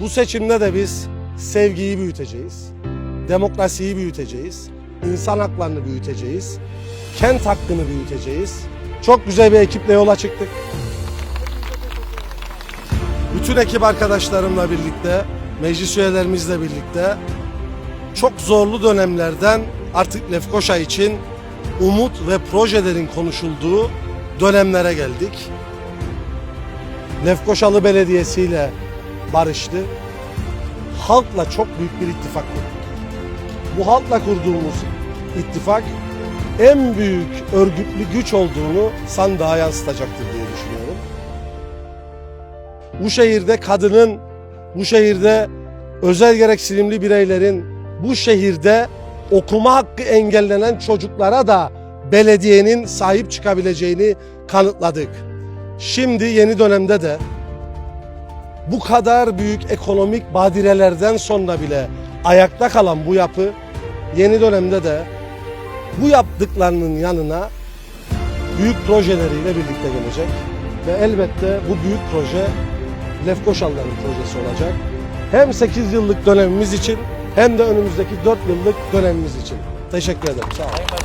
Bu seçimde de biz sevgiyi büyüteceğiz. Demokrasiyi büyüteceğiz. insan haklarını büyüteceğiz. Kent hakkını büyüteceğiz. Çok güzel bir ekiple yola çıktık. Bütün ekip arkadaşlarımla birlikte, meclis üyelerimizle birlikte çok zorlu dönemlerden artık Lefkoşa için umut ve projelerin konuşulduğu dönemlere geldik. Lefkoşalı Belediyesi ile barıştı. Halkla çok büyük bir ittifak kurduk. Bu halkla kurduğumuz ittifak en büyük örgütlü güç olduğunu sandığa yansıtacaktır diye düşünüyorum. Bu şehirde kadının, bu şehirde özel gereksinimli bireylerin, bu şehirde okuma hakkı engellenen çocuklara da belediyenin sahip çıkabileceğini kanıtladık. Şimdi yeni dönemde de bu kadar büyük ekonomik badirelerden sonra bile ayakta kalan bu yapı yeni dönemde de bu yaptıklarının yanına büyük projeleriyle birlikte gelecek. Ve elbette bu büyük proje Lefkoşalıların projesi olacak. Hem 8 yıllık dönemimiz için hem de önümüzdeki 4 yıllık dönemimiz için. Teşekkür ederim. Sağ olun.